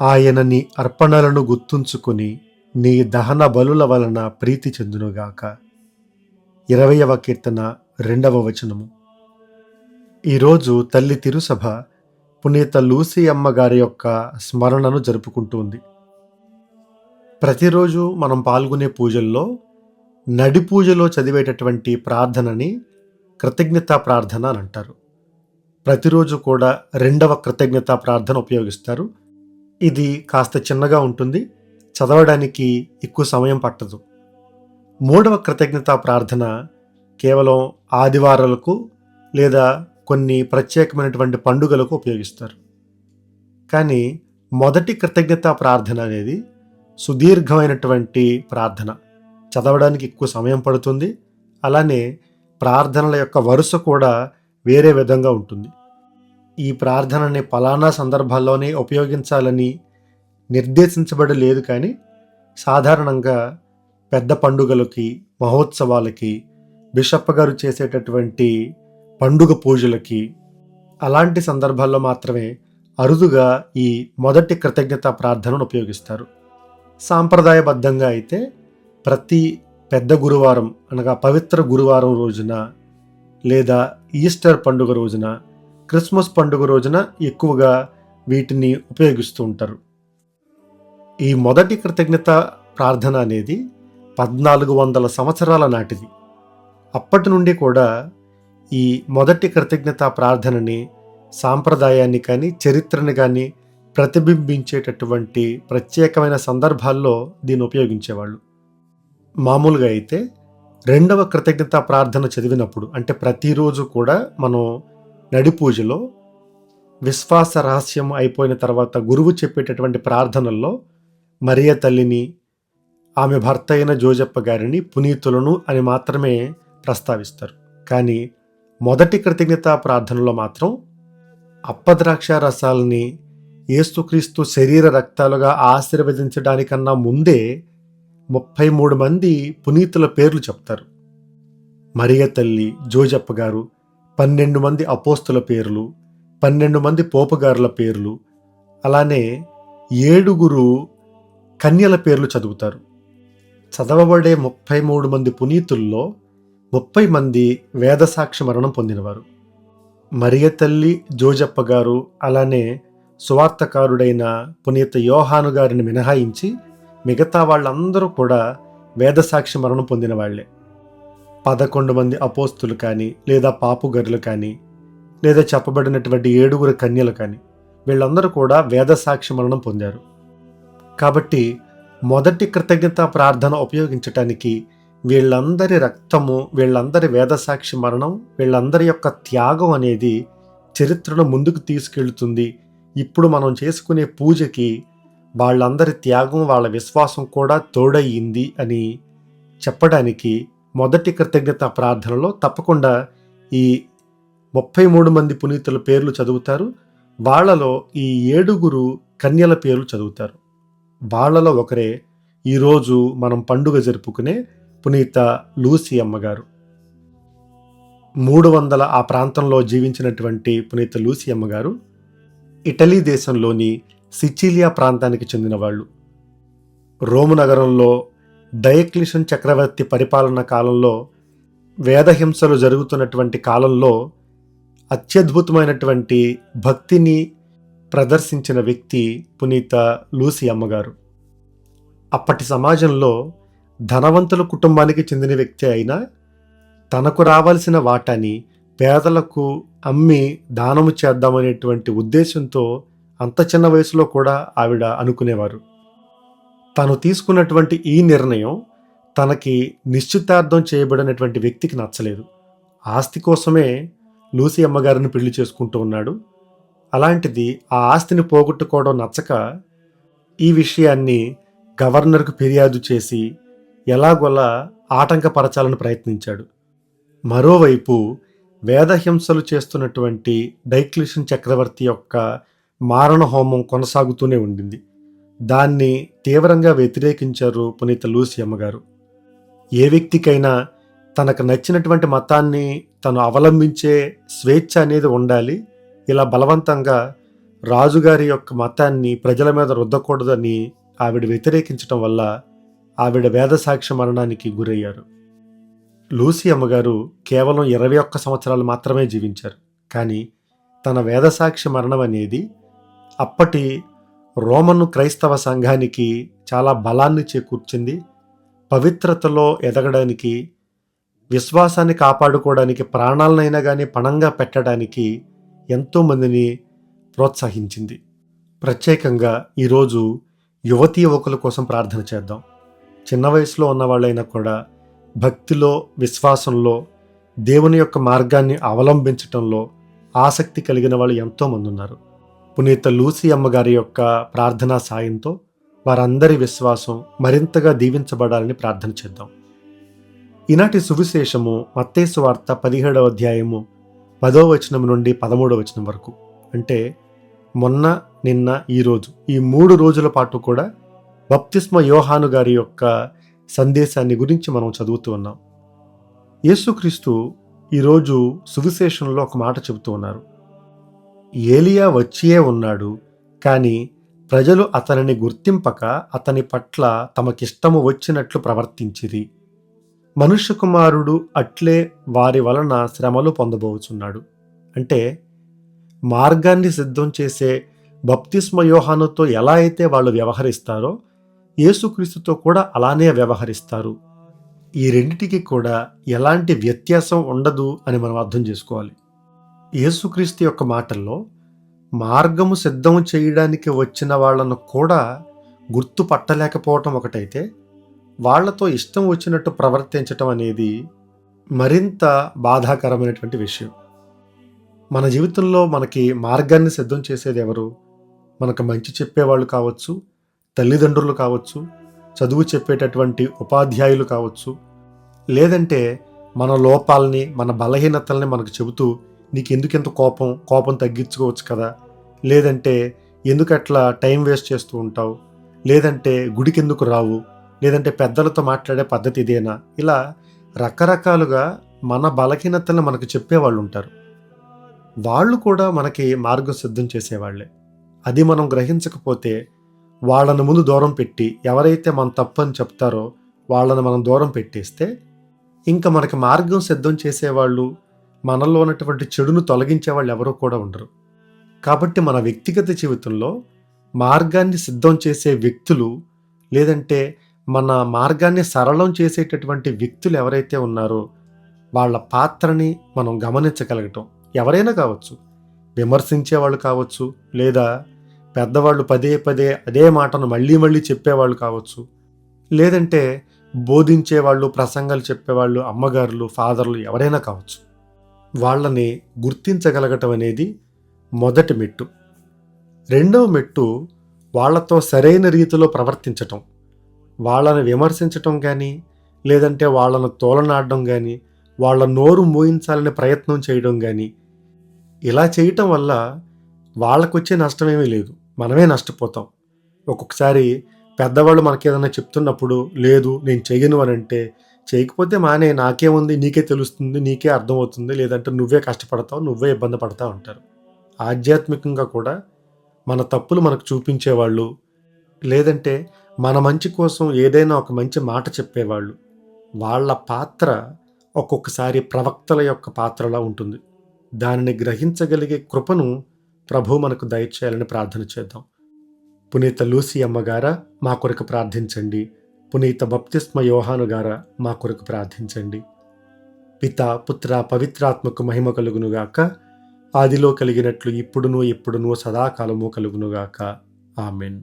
ఆయన నీ అర్పణలను గుర్తుంచుకుని నీ దహన బలుల వలన ప్రీతి చెందునుగాక. ఇరవయవ కీర్తన రెండవ వచనము. ఈరోజు తల్లి తిరుసభ పునీత లూసీ అమ్మగారి యొక్క స్మరణను జరుపుకుంటుంది. ప్రతిరోజు మనం పాల్గొనే పూజల్లో నడి పూజలో చదివేటటువంటి ప్రార్థనని కృతజ్ఞతా ప్రార్థన అని అంటారు. ప్రతిరోజు కూడా రెండవ కృతజ్ఞతా ప్రార్థన ఉపయోగిస్తారు. ఇది కాస్త చిన్నగా ఉంటుంది. చదవడానికి ఎక్కువ సమయం పట్టదు. మూడవ కృతజ్ఞతా ప్రార్థన కేవలం ఆదివారాలకు లేదా కొన్ని ప్రత్యేకమైనటువంటి పండుగలకు ఉపయోగిస్తారు. కానీ మొదటి కృతజ్ఞతా ప్రార్థన అనేది సుదీర్ఘమైనటువంటి ప్రార్థన. చదవడానికి ఎక్కువ సమయం పడుతుంది. అలానే ప్రార్థనల యొక్క వరుస కూడా వేరే విధంగా ఉంటుంది. ఈ ప్రార్థనని ఫలానా సందర్భాల్లోనే ఉపయోగించాలని నిర్దేశించబడి లేదు కానీ సాధారణంగా పెద్ద పండుగలకి మహోత్సవాలకి బిషప్ గారు చేసేటటువంటి పండుగ పూజలకి అలాంటి సందర్భాల్లో మాత్రమే అరుదుగా ఈ మొదటి కృతజ్ఞత ప్రార్థనను ఉపయోగిస్తారు. సాంప్రదాయబద్ధంగా అయితే ప్రతి పెద్ద గురువారం అనగా పవిత్ర గురువారం రోజున లేదా ఈస్టర్ పండుగ రోజున క్రిస్మస్ పండుగ రోజున ఎక్కువగా వీటిని ఉపయోగిస్తూ ఉంటారు. ఈ మొదటి కృతజ్ఞత ప్రార్థన అనేది పద్నాలుగు వందల సంవత్సరాల నాటిది. అప్పటి నుండి కూడా ఈ మొదటి కృతజ్ఞత ప్రార్థనని సాంప్రదాయాన్ని కానీ చరిత్రని కానీ ప్రతిబింబించేటటువంటి ప్రత్యేకమైన సందర్భాల్లో దీన్ని ఉపయోగించేవాళ్ళు. మామూలుగా అయితే రెండవ కృతజ్ఞత ప్రార్థన చదివినప్పుడు అంటే ప్రతిరోజు కూడా మనం నడి పూజలో విశ్వాస రహస్యం అయిపోయిన తర్వాత గురువు చెప్పేటటువంటి ప్రార్థనల్లో మరియ తల్లిని ఆమె భర్త అయిన జోజప్ప గారిని పునీతులను అని మాత్రమే ప్రస్తావిస్తారు. కానీ మొదటి కృతజ్ఞత ప్రార్థనలో మాత్రం అప్పద్రాక్ష రసాలని ఏసుక్రీస్తు శరీర రక్తాలుగా ఆశీర్వదించడానికన్నా ముందే ముప్పై మూడు మంది పునీతుల పేర్లు చెప్తారు. మరియ తల్లి జోజప్ప గారు పన్నెండు మంది అపోస్తుల పేర్లు పన్నెండు మంది పోపుగారుల పేర్లు అలానే ఏడుగురు కన్యల పేర్లు చదువుతారు. చదవబడే ముప్పై మూడు మంది పునీతుల్లో ముప్పై మంది వేదసాక్షి మరణం పొందినవారు. మరియ తల్లి జోజప్ప గారు అలానే సువార్తకారుడైన పునీత యోహాను గారిని మినహాయించి మిగతా వాళ్ళందరూ కూడా వేదసాక్షి మరణం పొందిన వాళ్ళే పదకొండు మంది అపోస్తులు కానీ లేదా పాపుగరులు కానీ లేదా చెప్పబడినటువంటి ఏడుగురు కన్యలు కానీ వీళ్ళందరూ కూడా వేద సాక్షి మరణం పొందారు. కాబట్టి మొదటి కృతజ్ఞత ప్రార్థన ఉపయోగించటానికి వీళ్ళందరి రక్తము వీళ్ళందరి వేదసాక్షి మరణం వీళ్ళందరి యొక్క త్యాగం అనేది చరిత్రను ముందుకు తీసుకెళ్తుంది. ఇప్పుడు మనం చేసుకునే పూజకి వాళ్ళందరి త్యాగం వాళ్ళ విశ్వాసం కూడా తోడయ్యింది అని చెప్పడానికి మొదటి కృతజ్ఞత ప్రార్థనలో తప్పకుండా ఈ ముప్పై మూడు మంది పునీతుల పేర్లు చదువుతారు. వాళ్ళలో ఈ ఏడుగురు కన్యల పేర్లు చదువుతారు. వాళ్ళలో ఒకరే ఈరోజు మనం పండుగ జరుపుకునే పునీత లూసి అమ్మగారు. మూడు వందల ఆ ప్రాంతంలో జీవించినటువంటి పునీత లూసి అమ్మగారు ఇటలీ దేశంలోని సిచిలియా ప్రాంతానికి చెందిన వాళ్ళు. రోము నగరంలో డయక్లిషన్ చక్రవర్తి పరిపాలన కాలంలో వేదహింసలు జరుగుతున్నటువంటి కాలంలో అత్యద్భుతమైనటువంటి భక్తిని ప్రదర్శించిన వ్యక్తి పునీత లూసి అమ్మగారు. అప్పటి సమాజంలో ధనవంతుల కుటుంబానికి చెందిన వ్యక్తి అయినా తనకు రావాల్సిన వాటాని పేదలకు అమ్మి దానము చేద్దామనేటువంటి ఉద్దేశంతో అంత చిన్న వయసులో కూడా ఆవిడ అనుకునేవారు. తను తీసుకున్నటువంటి ఈ నిర్ణయం తనకి నిశ్చితార్థం చేయబడినటువంటి వ్యక్తికి నచ్చలేదు. ఆస్తి కోసమే లూసి అమ్మగారిని పెళ్ళి చేసుకుంటూ ఉన్నాడు. అలాంటిది ఆ ఆస్తిని పోగొట్టుకోవడం నచ్చక ఈ విషయాన్ని గవర్నర్కు ఫిర్యాదు చేసి ఎలాగోలా ఆటంకపరచాలని ప్రయత్నించాడు. మరోవైపు వేదహింసలు చేస్తున్నటువంటి డైక్లిషన్ చక్రవర్తి యొక్క మారణ హోమం కొనసాగుతూనే ఉండింది. దాన్ని తీవ్రంగా వ్యతిరేకించారు పునీత లూసి అమ్మగారు. ఏ వ్యక్తికైనా తనకు నచ్చినటువంటి మతాన్ని తను అవలంబించే స్వేచ్ఛ అనేది ఉండాలి. ఇలా బలవంతంగా రాజుగారి యొక్క మతాన్ని ప్రజల మీద రుద్దకూడదని ఆవిడ వ్యతిరేకించటం వల్ల ఆవిడ వేదసాక్షి మరణానికి గురయ్యారు. లూసి అమ్మగారు కేవలం ఇరవై ఒక్క సంవత్సరాలు మాత్రమే జీవించారు. కానీ తన వేదసాక్షి మరణం అనేది అప్పటి రోమను క్రైస్తవ సంఘానికి చాలా బలాన్ని చేకూర్చింది. పవిత్రతలో ఎదగడానికి విశ్వాసాన్ని కాపాడుకోవడానికి ప్రాణాలనైనా కానీ పణంగా పెట్టడానికి ఎంతోమందిని ప్రోత్సహించింది. ప్రత్యేకంగా ఈరోజు యువతీ యువకుల కోసం ప్రార్థన చేద్దాం. చిన్న వయసులో ఉన్న వాళ్ళైనా కూడా భక్తిలో విశ్వాసంలో దేవుని యొక్క మార్గాన్ని అవలంబించటంలో ఆసక్తి కలిగిన వాళ్ళు ఎంతోమంది ఉన్నారు. పునీత లూసి అమ్మగారి యొక్క ప్రార్థనా సాయంతో వారందరి విశ్వాసం మరింతగా దీవించబడాలని ప్రార్థన చేద్దాం. ఈనాటి సువిశేషము మత్తేసు వార్త పదిహేడవ అధ్యాయము పదో వచనం నుండి పదమూడవ వచనం వరకు. అంటే మొన్న నిన్న ఈరోజు ఈ మూడు రోజుల పాటు కూడా బప్తిస్మ యోహాను గారి యొక్క సందేశాన్ని గురించి మనం చదువుతూ ఉన్నాం. యేసుక్రీస్తు ఈరోజు సువిశేషంలో ఒక మాట చెబుతూ ఉన్నారు. ఏలియా వచ్చియే ఉన్నాడు. కానీ ప్రజలు అతనిని గుర్తింపక అతని పట్ల తమకిష్టము వచ్చినట్లు ప్రవర్తించిరి. మనుష్య కుమారుడు అట్లే వారి వలన శ్రమలు పొందబోచున్నాడు. అంటే మార్గాన్ని సిద్ధం చేసే బప్తిస్మ యోహానుతో ఎలా అయితే వాళ్ళు వ్యవహరిస్తారో యేసుక్రీస్తుతో కూడా అలానే వ్యవహరిస్తారు. ఈ రెండిటికి కూడా ఎలాంటి వ్యత్యాసం ఉండదు అని మనం అర్థం చేసుకోవాలి. యేసుక్రీస్తు యొక్క మాటల్లో మార్గము సిద్ధం చేయడానికి వచ్చిన వాళ్ళను కూడా గుర్తుపట్టలేకపోవటం ఒకటైతే వాళ్ళతో ఇష్టం వచ్చినట్టు ప్రవర్తించటం అనేది మరింత బాధాకరమైనటువంటి విషయం. మన జీవితంలో మనకి మార్గాన్ని సిద్ధం చేసేది ఎవరు? మనకు మంచి చెప్పేవాళ్ళు కావచ్చు తల్లిదండ్రులు కావచ్చు చదువు చెప్పేటటువంటి ఉపాధ్యాయులు కావచ్చు లేదంటే మన లోపాలని మన బలహీనతల్ని మనకు చెబుతూ నీకు ఎందుకెంత కోపం? కోపం తగ్గించుకోవచ్చు కదా. లేదంటే ఎందుకు అట్లా టైం వేస్ట్ చేస్తూ ఉంటావు? లేదంటే గుడికి ఎందుకు రావు? లేదంటే పెద్దలతో మాట్లాడే పద్ధతి ఇదేనా? ఇలా రకరకాలుగా మన బలహీనతలను మనకు చెప్పేవాళ్ళు ఉంటారు వాళ్ళు కూడా మనకి మార్గం సిద్ధం చేసేవాళ్ళే. అది మనం గ్రహించకపోతే వాళ్ళని ముందు దూరం పెట్టి ఎవరైతే మన తప్పని చెప్తారో వాళ్ళని మనం దూరం పెట్టేస్తే ఇంకా మనకి మార్గం సిద్ధం చేసేవాళ్ళు మనలో ఉన్నటువంటి చెడును తొలగించే వాళ్ళు ఎవరూ కూడా ఉండరు. కాబట్టి మన వ్యక్తిగత జీవితంలో మార్గాన్ని సిద్ధం చేసే వ్యక్తులు లేదంటే మన మార్గాన్ని సరళం చేసేటటువంటి వ్యక్తులు ఎవరైతే ఉన్నారో వాళ్ళ పాత్రని మనం గమనించగలగటం. ఎవరైనా కావచ్చు. విమర్శించే వాళ్ళు కావచ్చు. లేదా పెద్దవాళ్ళు పదే పదే అదే మాటను మళ్ళీ మళ్ళీ చెప్పేవాళ్ళు కావచ్చు. లేదంటే బోధించేవాళ్ళు ప్రసంగాలు చెప్పేవాళ్ళు అమ్మగారులు ఫాదర్లు ఎవరైనా కావచ్చు. వాళ్ళని గుర్తించగలగటం అనేది మొదటి మెట్టు. రెండవ మెట్టు వాళ్ళతో సరైన రీతిలో ప్రవర్తించటం. వాళ్ళని విమర్శించటం కానీ లేదంటే వాళ్ళను తోలనాడడం కానీ వాళ్ళ నోరు మోయించాలని ప్రయత్నం చేయడం కానీ ఇలా చేయటం వల్ల వాళ్ళకొచ్చే నష్టమేమీ లేదు. మనమే నష్టపోతాం. ఒక్కొక్కసారి పెద్దవాళ్ళు మనకి ఏదైనా చెప్తున్నప్పుడు లేదు నేను చెయ్యను అని అంటే చేయకపోతే మానే నాకేముంది నీకే తెలుస్తుంది నీకే అర్థమవుతుంది లేదంటే నువ్వే కష్టపడతావు నువ్వే ఇబ్బంది పడతావు అంటారు ఆధ్యాత్మికంగా కూడా మన తప్పులు మనకు చూపించేవాళ్ళు లేదంటే మన మంచి కోసం ఏదైనా ఒక మంచి మాట చెప్పేవాళ్ళు. వాళ్ళ పాత్ర ఒక్కొక్కసారి ప్రవక్తల యొక్క పాత్రలా ఉంటుంది. దానిని గ్రహించగలిగే కృపను ప్రభు మనకు దయచేయాలని ప్రార్థన చేద్దాం. పునీత లూసి అమ్మగారా మా కొరకు ప్రార్థించండి. పునీత బప్తిస్మ యోహాను గారా మా కొరకు ప్రార్థించండి. పిత పుత్ర పవిత్రాత్మకు మహిమ కలుగునుగాక ఆదిలో కలిగినట్లు ఇప్పుడును ఇప్పుడును సదాకాలము కలుగునుగాక ఆమెన్.